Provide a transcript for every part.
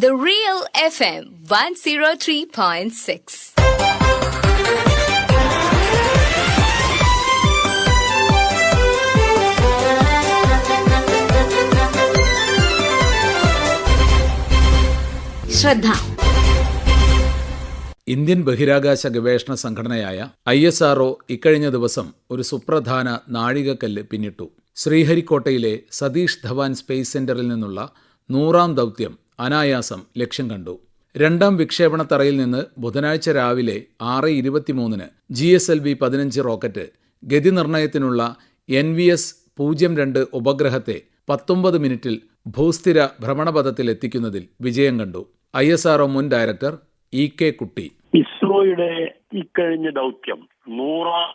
The Real FM 103.6. ശ്രദ്ധ Indian ബഹിരാകാശ ഗവേഷണ സംഘടനയായ ഐ എസ് ആർഒ ഇക്കഴിഞ്ഞ ദിവസം ഒരു സുപ്രധാന നാഴികക്കല്ല് പിന്നിട്ടു ശ്രീഹരിക്കോട്ടയിലെ സതീഷ് ധവാൻ സ്പേസ് സെന്ററിൽ നിന്നുള്ള നൂറാം ദൗത്യം അനായാസം ലക്ഷ്യം കണ്ടു. രണ്ടാം വിക്ഷേപണ തറയിൽ നിന്ന് ബുധനാഴ്ച രാവിലെ ആറ് ഇരുപത്തിമൂന്നിന് ജി എസ് എൽ വി പതിനഞ്ച് റോക്കറ്റ് ഗതി നിർണയത്തിനുള്ള എൻ വി എസ് പൂജ്യം രണ്ട് ഉപഗ്രഹത്തെ പത്തൊമ്പത് മിനിറ്റിൽ ഭൂസ്ഥിര ഭ്രമണപഥത്തിൽ എത്തിക്കുന്നതിൽ വിജയം കണ്ടു. ഐ എസ് ആർഒ മുൻ ഡയറക്ടർ ഇ കെ കുട്ടി. ഇസ്രോയുടെ ഇക്കഴിഞ്ഞ ദൗത്യം നൂറാം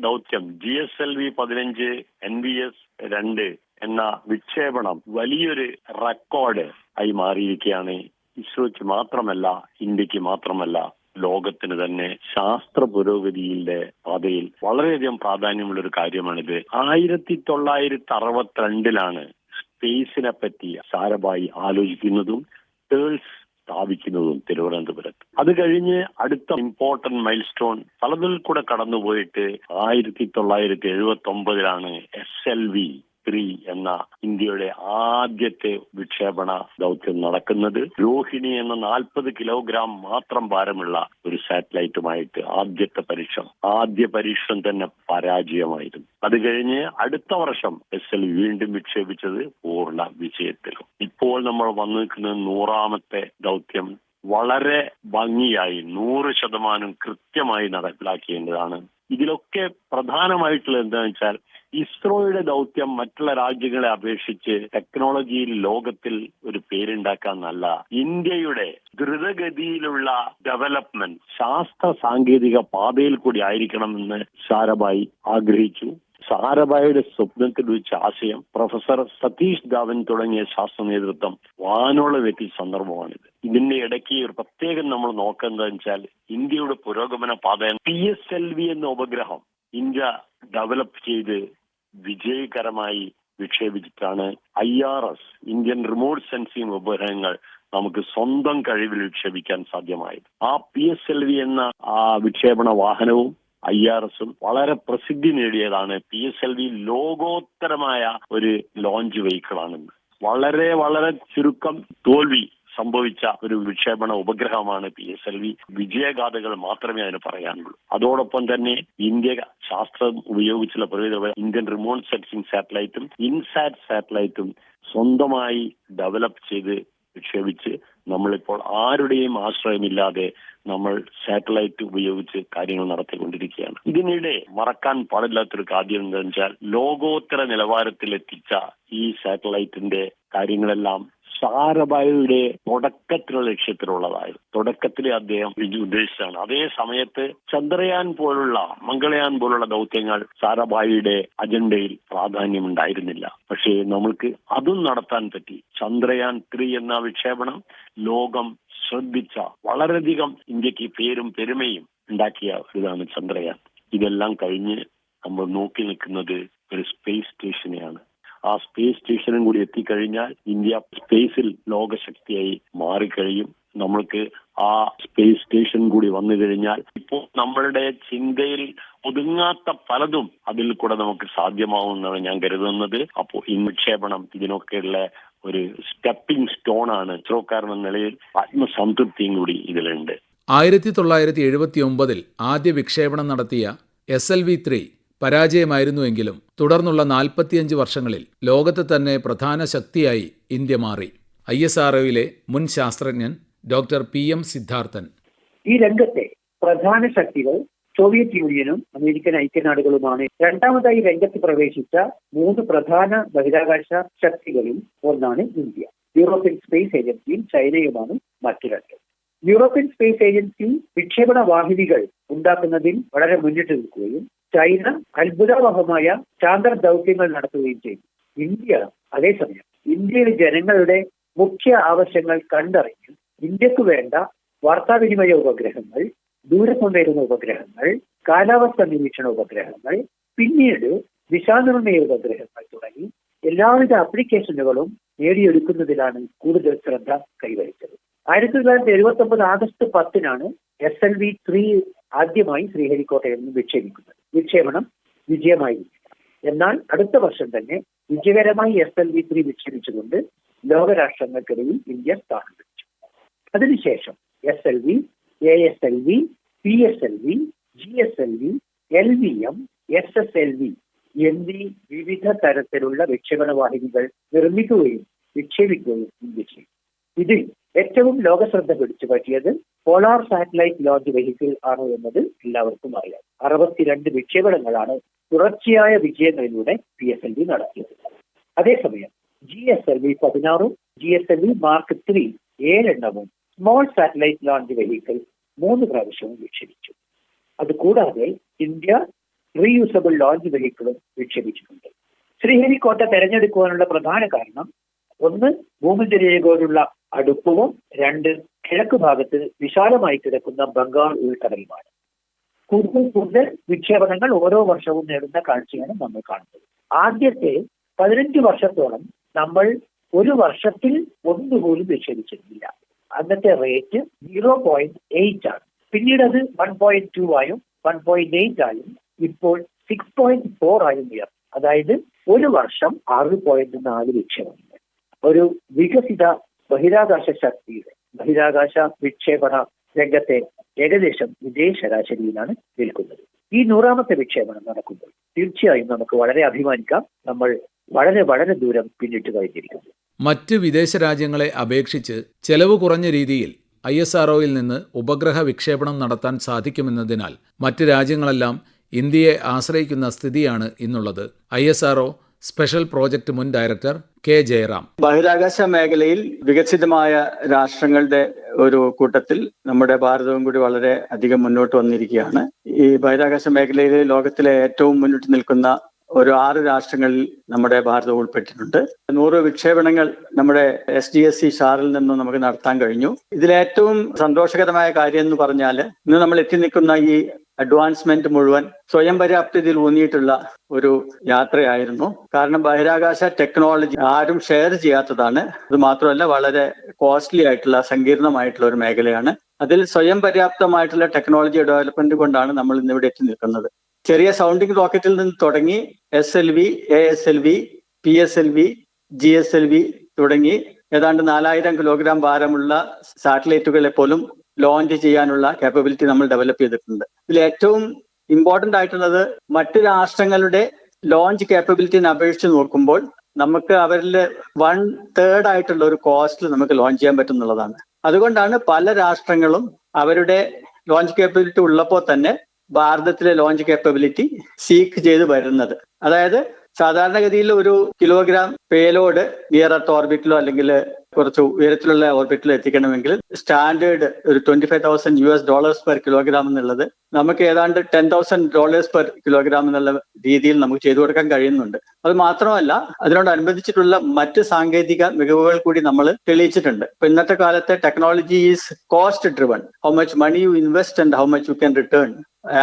ദൗത്യം ജി എസ് എൽ വി പതിനഞ്ച് എൻ വി എസ് രണ്ട് എന്ന വിക്ഷേപണം വലിയൊരു റെക്കോർഡ് ആയി മാറിയിരിക്കുകയാണ്. ഇസ്രോയ്ക്ക് മാത്രമല്ല ഇന്ത്യയ്ക്ക് മാത്രമല്ല ലോകത്തിന് തന്നെ ശാസ്ത്ര പുരോഗതിയുടെ പാതയിൽ വളരെയധികം പ്രാധാന്യമുള്ള ഒരു കാര്യമാണിത്. ആയിരത്തി തൊള്ളായിരത്തി അറുപത്തിരണ്ടിലാണ് സ്പേസിനെ പറ്റി സാരമായി ആലോചിക്കുന്നതും ടേൾസ് സ്ഥാപിക്കുന്നതും തിരുവനന്തപുരത്ത്. അത് കഴിഞ്ഞ് അടുത്ത ഇമ്പോർട്ടന്റ് മൈൽ സ്റ്റോൺ പലതിൽ കൂടെ കടന്നുപോയിട്ട് ആയിരത്തി തൊള്ളായിരത്തി എഴുപത്തി ഒമ്പതിലാണ് എസ് എൽ വി ത്രീ എന്ന ഇന്ത്യയുടെ ആദ്യത്തെ വിക്ഷേപണ ദൗത്യം നടക്കുന്നത്. രോഹിണി എന്ന നാൽപ്പത് കിലോഗ്രാം മാത്രം ഭാരമുള്ള ഒരു സാറ്റലൈറ്റുമായിട്ട് ആദ്യത്തെ പരീക്ഷണം ആദ്യ പരീക്ഷണം തന്നെ പരാജയമായിരുന്നു. അത് കഴിഞ്ഞ് അടുത്ത വർഷം എസ് എൽ വീണ്ടും വിക്ഷേപിച്ചത് പൂർണ വിജയത്തിലും. ഇപ്പോൾ നമ്മൾ വന്നു നിൽക്കുന്നത് നൂറാമത്തെ ദൗത്യം. വളരെ ഭംഗിയായി നൂറ് ശതമാനം കൃത്യമായി നടപ്പിലാക്കേണ്ടതാണ് ഇതിലൊക്കെ പ്രധാനമായിട്ടുള്ള എന്താണെന്ന് വെച്ചാൽ ഇസ്രോയുടെ ദൗത്യം മറ്റുള്ള രാജ്യങ്ങളെ അപേക്ഷിച്ച് ടെക്നോളജിയിൽ ലോകത്തിൽ ഒരു പേരുണ്ടാക്കാന്നല്ല ഇന്ത്യയുടെ ദ്രുതഗതിയിലുള്ള ഡെവലപ്മെന്റ് ശാസ്ത്ര സാങ്കേതിക പാതയിൽ കൂടി ആയിരിക്കണമെന്ന് സാരഭായി ആഗ്രഹിച്ചു. സാരഭായിയുടെ സ്വപ്നത്തിൽ വെച്ച ആശയം പ്രൊഫസർ സതീഷ് ധാവൻ തുടങ്ങിയ ശാസ്ത്ര നേതൃത്വം വാനോളം എത്തിയ സന്ദർഭമാണിത്. ഇതിന്റെ ഇടയ്ക്ക് ഒരു പ്രത്യേകം നമ്മൾ നോക്കുന്നതെന്ന് വെച്ചാൽ ഇന്ത്യയുടെ പുരോഗമന പാത പി എസ് എൽ വി എന്ന ഉപഗ്രഹം ഇന്ത്യ ഡെവലപ്പ് ചെയ്ത് വിജയകരമായി വിക്ഷേപിച്ചിട്ടാണ് I R S Indian remote sensing ഉപഗ്രഹങ്ങൾ നമുക്ക് സ്വന്തം കഴിവിൽ വിക്ഷേപിക്കാൻ സാധ്യമായത്. ആ പി എസ് എൽ വി എന്ന ആ വിക്ഷേപണ വാഹനവും ഐ ആർ എസും വളരെ പ്രസിദ്ധി നേടിയതാണ് പി എസ് എൽ വി ലോകോത്തരമായ ഒരു ലോഞ്ച് വെഹിക്കിൾ വെഹിക്കിളാണെന്ന്. വളരെ വളരെ ചുരുക്കം തോൽവി സംഭവിച്ച ഒരു വിക്ഷേപണ ഉപഗ്രഹമാണ് പി എസ് എൽ വി. വിജയഗാഥകൾ മാത്രമേ അതിന് പറയാനുള്ളൂ. അതോടൊപ്പം തന്നെ ഇന്ത്യ ശാസ്ത്രം ഉപയോഗിച്ചുള്ള പുരോഗതി ഇന്ത്യൻ റിമോട്ട് സെൻസിംഗ് സാറ്റലൈറ്റും ഇൻസാറ്റ് സാറ്റലൈറ്റും സ്വന്തമായി ഡെവലപ്പ് ചെയ്ത് വിക്ഷേപിച്ച് നമ്മളിപ്പോൾ ആരുടെയും ആശ്രയമില്ലാതെ നമ്മൾ സാറ്റലൈറ്റ് ഉപയോഗിച്ച് കാര്യങ്ങൾ നടത്തിക്കൊണ്ടിരിക്കുകയാണ്. ഇതിനിടെ മറക്കാൻ പാടില്ലാത്തൊരു കാര്യം എന്താണെന്ന് വെച്ചാൽ ലോകോത്തര നിലവാരത്തിലെത്തിച്ച ഈ സാറ്റലൈറ്റിന്റെ കാര്യങ്ങളെല്ലാം സാരഭായിയുടെ തുടക്കത്തിലുള്ള ലക്ഷ്യത്തിലുള്ളതായിരുന്നു. തുടക്കത്തിൽ അദ്ദേഹം ഇത് ഉദ്ദേശിച്ചാണ് അതേ സമയത്ത് ചന്ദ്രയാൻ പോലുള്ള മംഗളയാൻ പോലുള്ള ദൗത്യങ്ങൾ സാരഭായിയുടെ അജണ്ടയിൽ പ്രാധാന്യം ഉണ്ടായിരുന്നില്ല പക്ഷേ നമ്മൾക്ക് അതും നടത്താൻ പറ്റി. ചന്ദ്രയാൻ ത്രീ എന്ന വിക്ഷേപണം ലോകം ശ്രദ്ധിച്ച വളരെയധികം ഇന്ത്യയ്ക്ക് പേരും പെരുമയും ഉണ്ടാക്കിയ ഇതാണ് ചന്ദ്രയാൻ. ഇതെല്ലാം കഴിഞ്ഞ് നമ്മൾ നോക്കി നിൽക്കുന്നത് ഒരു സ്പേസ് സ്റ്റേഷനെയാണ്. ആ സ്പേസ് സ്റ്റേഷനും കൂടി എത്തിക്കഴിഞ്ഞാൽ ഇന്ത്യ സ്പേസിൽ ലോകശക്തിയായി മാറിക്കഴിയും. നമ്മൾക്ക് ആ സ്പേസ് സ്റ്റേഷൻ കൂടി വന്നു കഴിഞ്ഞാൽ ഇപ്പോൾ നമ്മളുടെ ചിന്തയിൽ ഒതുങ്ങാത്ത പലതും അതിൽ കൂടെ നമുക്ക് സാധ്യമാവുമെന്നാണ് ഞാൻ കരുതുന്നത്. അപ്പോൾ ഈ നിക്ഷേപണം ഇതിനൊക്കെയുള്ള ഒരു സ്റ്റെപ്പിംഗ് സ്റ്റോൺ ആണ്. ഇസ്രോക്കാരൻ നിലയിൽ ആത്മസംതൃപ്തിയും കൂടി ഇതിലുണ്ട്. ആയിരത്തി തൊള്ളായിരത്തി എഴുപത്തി ഒമ്പതിൽ ആദ്യ വിക്ഷേപണം നടത്തിയ എസ് എൽ വി ത്രീ പരാജയമായിരുന്നുവെങ്കിലും തുടർന്നുള്ള നാൽപ്പത്തിയഞ്ച് വർഷങ്ങളിൽ ലോകത്തെ തന്നെ പ്രധാന ശക്തിയായി ഇന്ത്യ മാറി. ഐ എസ് ആർഒയിലെ മുൻ ശാസ്ത്രജ്ഞൻ ഡോക്ടർ പി എം സിദ്ധാർത്ഥൻ. ഈ രംഗത്തെ പ്രധാന ശക്തികൾ സോവിയറ്റ് യൂണിയനും അമേരിക്കൻ ഐക്യനാടുകളുമാണ്. രണ്ടാമതായി രംഗത്ത് പ്രവേശിച്ച മൂന്ന് പ്രധാന ബഹിരാകാശ ശക്തികളിൽ ഒന്നാണ് ഇന്ത്യ. യൂറോപ്യൻ സ്പേസ് ഏജൻസിയും ചൈനയുമാണ് മറ്റു രണ്ട്. യൂറോപ്യൻ സ്പേസ് ഏജൻസി വിക്ഷേപണ വാഹിനികൾ ഉണ്ടാക്കുന്നതിൽ വളരെ മുന്നിട്ട് നിൽക്കുകയും ചൈന അത്ഭുതാവഹമായ ചാന്ദ്ര ദൗത്യങ്ങൾ നടത്തുകയും ചെയ്തു. ഇന്ത്യ അതേസമയം ഇന്ത്യയിലെ ജനങ്ങളുടെ മുഖ്യ ആവശ്യങ്ങൾ കണ്ടറിഞ്ഞ് ഇന്ത്യയ്ക്ക് വേണ്ട വാർത്താവിനിമയ ഉപഗ്രഹങ്ങൾ ദൂരസംവേദന ഉപഗ്രഹങ്ങൾ കാലാവസ്ഥ നിരീക്ഷണ ഉപഗ്രഹങ്ങൾ പിന്നീട് ദിശാനിർണയ ഉപഗ്രഹങ്ങൾ തുടങ്ങി എല്ലാവിധ ആപ്ലിക്കേഷനുകളും നേടിയെടുക്കുന്നതിലാണ് കൂടുതൽ ശ്രദ്ധ കൈവരിച്ചത്. ആയിരത്തി തൊള്ളായിരത്തി എഴുപത്തി ഒമ്പത് ആഗസ്റ്റ് പത്തിനാണ് എസ് എൽ വി ത്രീ ആദ്യമായി ശ്രീഹരിക്കോട്ടയിൽ നിന്ന് വിക്ഷേപിക്കുന്നത്. വിക്ഷേപണം വിജയമായി എന്നാൽ അടുത്ത വർഷം തന്നെ വിജയകരമായി എസ് എൽ വി ത്രീ വിക്ഷേപിച്ചുകൊണ്ട് ലോകരാഷ്ട്രങ്ങൾക്കിടയിൽ ഇന്ത്യ സ്ഥാനം പിടിച്ചു അതിനുശേഷം S L V A S L V P S L V G S L V L V M S S L V എന്നീ വിവിധ തരത്തിലുള്ള വിക്ഷേപണ വാഹിനികൾ നിർമ്മിക്കുകയും വിക്ഷേപിക്കുകയും ഇന്ത്യ ചെയ്തു. ഇതിൽ ഏറ്റവും ലോകശ്രദ്ധ പിടിച്ചു പറ്റിയത് പോളാർ സാറ്റലൈറ്റ് ലോഞ്ച് വെഹിക്കിൾ ആണ് എന്നത് എല്ലാവർക്കും അറിയാം. അറുപത്തിരണ്ട് വിക്ഷേപണങ്ങളാണ് തുടർച്ചയായ വിജയങ്ങളിലൂടെ പി എസ് എൽ വി നടത്തിയത്. അതേസമയം ജി എസ് എൽ വി പതിനാറും G S L V mark three ഏഴെണ്ണവും small satellite launch vehicle മൂന്ന് പ്രാവശ്യവും വിക്ഷേപിച്ചു. അതുകൂടാതെ ഇന്ത്യ റീയൂസബിൾ ലോഞ്ച് വെഹിക്കിളും വിക്ഷേപിച്ചിട്ടുണ്ട്. ശ്രീഹരിക്കോട്ട തെരഞ്ഞെടുക്കുവാനുള്ള പ്രധാന കാരണം ഒന്ന് ഭൂമധ്യരേഖയോടുള്ള അടുപ്പവും രണ്ട് കിഴക്ക് ഭാഗത്ത് വിശാലമായി കിടക്കുന്ന ബംഗാൾ ഉൾക്കടലുമാണ്. കൂടുതൽ കൂടുതൽ വിക്ഷേപണങ്ങൾ ഓരോ വർഷവും നേടുന്ന കാഴ്ചയാണ് നമ്മൾ കാണുന്നത്. ആദ്യത്തെ പതിനഞ്ച് വർഷത്തോളം നമ്മൾ ഒരു വർഷത്തിൽ ഒന്നുപോലും വിക്ഷേപിച്ചിരുന്നില്ല അന്നത്തെ റേറ്റ് സീറോ പോയിന്റ് എയ്റ്റ് ആണ്. പിന്നീട് അത് വൺ പോയിന്റ് ടു ആയും വൺ പോയിന്റ് എയ്റ്റ് ആയും ഇപ്പോൾ സിക്സ് പോയിന്റ് ഫോർ ആയും ഉയർന്നു. അതായത് ഒരു വർഷം ആറ് പോയിന്റ് നാല് വിക്ഷേപണങ്ങൾ ഒരു വികസിത ബഹിരാകാശ ശക്തിയുടെ ബഹിരാകാശ വിക്ഷേപണ രംഗത്തെ ഏകദേശം ഇതേ ശരാശരിയിലാണ് നിൽക്കുന്നത്. ഈ നൂറാമത്തെ വിക്ഷേപണം നടക്കുമ്പോൾ തീർച്ചയായും നമുക്ക് വളരെ അഭിമാനിക്കാം. നമ്മൾ വളരെ വളരെ ദൂരം പിന്നിട്ട് കഴിഞ്ഞിരിക്കുന്നു. മറ്റ് വിദേശ രാജ്യങ്ങളെ അപേക്ഷിച്ച് ചെലവ് കുറഞ്ഞ രീതിയിൽ ഐ എസ് ആർഒയിൽ നിന്ന് ഉപഗ്രഹ വിക്ഷേപണം നടത്താൻ സാധിക്കുമെന്നതിനാൽ മറ്റ് രാജ്യങ്ങളെല്ലാം ഇന്ത്യയെ ആശ്രയിക്കുന്ന സ്ഥിതിയാണ് ഇന്നുള്ളത്. I S R O special project മുൻ ഡയറക്ടർ കെ ജയറാം. ബഹിരാകാശ മേഖലയിൽ വികസിതമായ രാഷ്ട്രങ്ങളുടെ ഒരു കൂട്ടത്തിൽ നമ്മുടെ ഭാരതവും കൂടി വളരെ അധികം മുന്നോട്ട് വന്നിരിക്കുകയാണ്. ഈ ബഹിരാകാശ മേഖലയിൽ ലോകത്തിലെ ഏറ്റവും മുന്നിട്ട് നിൽക്കുന്ന ഒരു ആറ് രാഷ്ട്രങ്ങളിൽ നമ്മുടെ ഭാരതം ഉൾപ്പെട്ടിട്ടുണ്ട്. നൂറ് വിക്ഷേപണങ്ങൾ നമ്മുടെ എസ് ഡി എസ് സി ഷാറിൽ നിന്നും നമുക്ക് നടത്താൻ കഴിഞ്ഞു. ഇതിലേറ്റവും സന്തോഷകരമായ കാര്യം എന്ന് പറഞ്ഞാൽ ഇന്ന് നമ്മൾ എത്തി നിൽക്കുന്ന ഈ അഡ്വാൻസ്മെന്റ് മുഴുവൻ സ്വയം പര്യാപ്തതയിൽ ഊന്നിയിട്ടുള്ള ഒരു യാത്രയായിരുന്നു. കാരണം ബഹിരാകാശ ടെക്നോളജി ആരും ഷെയർ ചെയ്യാത്തതാണ്. അത് മാത്രമല്ല വളരെ കോസ്റ്റ്ലി ആയിട്ടുള്ള സങ്കീർണമായിട്ടുള്ള ഒരു മേഖലയാണ്. അതിൽ സ്വയം പര്യാപ്തമായിട്ടുള്ള ടെക്നോളജി ഡെവലപ്മെന്റ് കൊണ്ടാണ് നമ്മൾ ഇന്നിവിടെ എത്തി നിൽക്കുന്നത്. ചെറിയ സൗണ്ടിങ് റോക്കറ്റിൽ നിന്ന് തുടങ്ങി S L V A S L V P S L V G S L V തുടങ്ങി ഏതാണ്ട് നാലായിരം കിലോഗ്രാം ഭാരമുള്ള സാറ്റലൈറ്റുകളെ പോലും ലോഞ്ച് ചെയ്യാനുള്ള കേപ്പബിലിറ്റി നമ്മൾ ഡെവലപ്പ് ചെയ്തിട്ടുണ്ട്. ഇതിൽ ഏറ്റവും ഇമ്പോർട്ടന്റ് ആയിട്ടുള്ളത് മറ്റു രാഷ്ട്രങ്ങളുടെ ലോഞ്ച് കേപ്പബിലിറ്റിനെ അപേക്ഷിച്ച് നോക്കുമ്പോൾ നമുക്ക് അവരിൽ വൺ തേർഡ് ആയിട്ടുള്ള ഒരു കോസ്റ്റിൽ നമുക്ക് ലോഞ്ച് ചെയ്യാൻ പറ്റും എന്നുള്ളതാണ് അതുകൊണ്ടാണ് പല രാഷ്ട്രങ്ങളും അവരുടെ ലോഞ്ച് കേപ്പബിലിറ്റി ഉള്ളപ്പോൾ തന്നെ ഭാരതത്തിലെ ലോഞ്ച് കേപ്പബിലിറ്റി സീക്ക് ചെയ്ത് വരുന്നത്. അതായത് സാധാരണഗതിയിൽ ഒരു കിലോഗ്രാം പേലോഡ് നിയർ അർത്ത് ഓർബിറ്റിലോ അല്ലെങ്കിൽ കുറച്ച് ഉയരത്തിലുള്ള ഓർബിറ്റിൽ എത്തിക്കണമെങ്കിൽ സ്റ്റാൻഡേർഡ് ഒരു twenty five thousand U S dollars per kilogram എന്നുള്ളത് നമുക്ക് ഏതാണ്ട് ten thousand dollars per kilogram എന്നുള്ള രീതിയിൽ നമുക്ക് ചെയ്തു കൊടുക്കാൻ കഴിയുന്നുണ്ട്. അത് മാത്രമല്ല അതിനോടനുബന്ധിച്ചിട്ടുള്ള മറ്റ് സാങ്കേതിക മികവുകൾ കൂടി നമ്മൾ തെളിയിച്ചിട്ടുണ്ട്. ഇപ്പൊ ഇന്നത്തെ കാലത്തെ technology is cost driven how much money you invest and how much you can return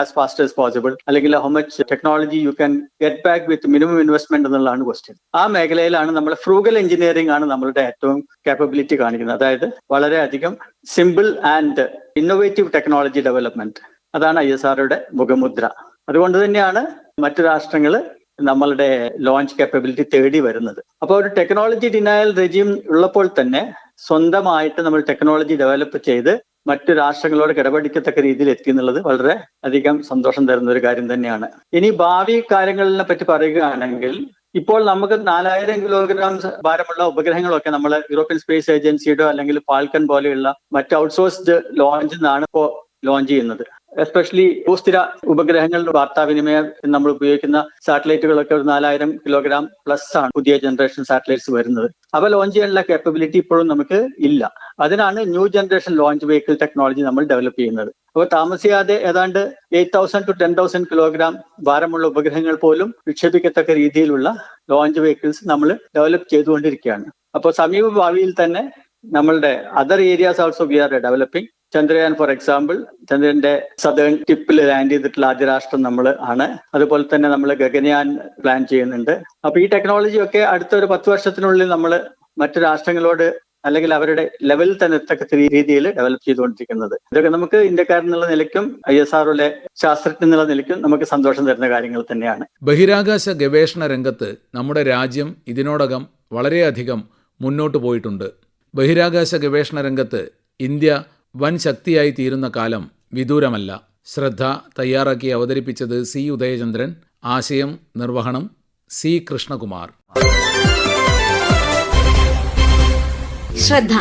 as fast as possible അല്ലെങ്കിൽ how much technology you can get back with minimum investment എന്നുള്ളതാണ് ക്വസ്റ്റ്യൻ ആ മേഖലയിലാണ് നമ്മൾ ഫ്രൂഗൽ എഞ്ചിനീയറിംഗ് ആണ് നമ്മളുടെ ഏറ്റവും capability കാണിക്കുന്നത്. അതായത് വളരെയധികം simple and innovative technology development അതാണ് ഐ എസ് ആറുടെ മുഖമുദ്ര. അതുകൊണ്ട് തന്നെയാണ് മറ്റു രാഷ്ട്രങ്ങൾ നമ്മളുടെ ലോഞ്ച് കാപ്പബിലിറ്റി തേടി വരുന്നത്. അപ്പോൾ ഒരു ടെക്നോളജി ഡിനയൽ റെജീം ഉള്ളപ്പോൾ തന്നെ സ്വന്തമായിട്ട് നമ്മൾ ടെക്നോളജി ഡെവലപ്പ് ചെയ്ത് മറ്റു രാഷ്ട്രങ്ങളോട് കിടപടിക്കത്തക്ക രീതിയിൽ എത്തി എന്നുള്ളത് വളരെ അധികം സന്തോഷം തരുന്ന ഒരു കാര്യം തന്നെയാണ്. ഇനി ഭാവി കാര്യങ്ങളിനെ പറ്റി പറയുകയാണെങ്കിൽ ഇപ്പോൾ നമുക്ക് നാലായിരം കിലോഗ്രാം ഭാരമുള്ള ഉപഗ്രഹങ്ങളൊക്കെ നമ്മൾ യൂറോപ്യൻ സ്പേസ് ഏജൻസിയുടെ അല്ലെങ്കിൽ ഫാൽക്കൺ പോലെയുള്ള മറ്റ് ഔട്ട്സോഴ്സ്ഡ് ലോഞ്ചിൽ നിന്നാണ് ഇപ്പോൾ ലോഞ്ച് ചെയ്യുന്നത്. എസ്പെഷ്യലി ഭൂസ്ഥിര ഉപഗ്രഹങ്ങളുടെ വാർത്താവിനിമയം നമ്മൾ ഉപയോഗിക്കുന്ന സാറ്റലൈറ്റുകളൊക്കെ ഒരു നാലായിരം കിലോഗ്രാം പ്ലസ് ആണ് പുതിയ ജനറേഷൻ സാറ്റലൈറ്റ്സ് വരുന്നത്. അവ ലോഞ്ച് ചെയ്യാനുള്ള കേപ്പബിലിറ്റി ഇപ്പോഴും നമുക്ക് ഇല്ല. അതിനാണ് new generation launch vehicle technology നമ്മൾ ഡെവലപ്പ് ചെയ്യുന്നത്. അപ്പോൾ താമസിയാതെ ഏതാണ്ട് eight thousand to ten thousand kilogram ഭാരമുള്ള ഉപഗ്രഹങ്ങൾ പോലും വിക്ഷേപിക്കത്തക്ക രീതിയിലുള്ള ലോഞ്ച് വെഹിക്കിൾസ് നമ്മൾ ഡെവലപ്പ് ചെയ്തുകൊണ്ടിരിക്കുകയാണ്. അപ്പോൾ സമീപ ഭാവിയിൽ തന്നെ നമ്മളുടെ other areas also we are developing Chandrayaan for example ചന്ദ്രന്റെ സദേൺ ടിപ്പിൽ ലാൻഡ് ചെയ്തിട്ടുള്ള ആദ്യ രാഷ്ട്രം നമ്മൾ ആണ്. അതുപോലെ തന്നെ നമ്മൾ ഗഗനയാൻ പ്ലാൻ ചെയ്യുന്നുണ്ട്. അപ്പൊ ഈ ടെക്നോളജി ഒക്കെ അടുത്ത ഒരു പത്ത് വർഷത്തിനുള്ളിൽ നമ്മൾ മറ്റു രാഷ്ട്രങ്ങളോട് അല്ലെങ്കിൽ അവരുടെ ലെവലിൽ തന്നെ എത്തക്ക രീതിയിൽ ഡെവലപ്പ് ചെയ്തുകൊണ്ടിരിക്കുന്നത്. ഇതൊക്കെ നമുക്ക് ഇന്ത്യക്കാരെന്നുള്ള നിലയ്ക്കും ഐ എസ് ആറിലെ ശാസ്ത്രജ്ഞ എന്നുള്ള നിലയ്ക്കും നമുക്ക് സന്തോഷം തരുന്ന കാര്യങ്ങൾ തന്നെയാണ്. ബഹിരാകാശ ഗവേഷണ രംഗത്ത് നമ്മുടെ രാജ്യം ഇതിനോടകം വളരെയധികം മുന്നോട്ട് പോയിട്ടുണ്ട്. ബഹിരാകാശ ഗവേഷണ രംഗത്ത് ഇന്ത്യ വൻ ശക്തിയായി തീരുന്ന കാലം വിദൂരമല്ല. ശ്രദ്ധ തയ്യാറാക്കി അവതരിപ്പിച്ചത് സി ഉദയചന്ദ്രൻ. ആശയം നിർവഹണം സി കൃഷ്ണകുമാർ. ശ്രദ്ധ.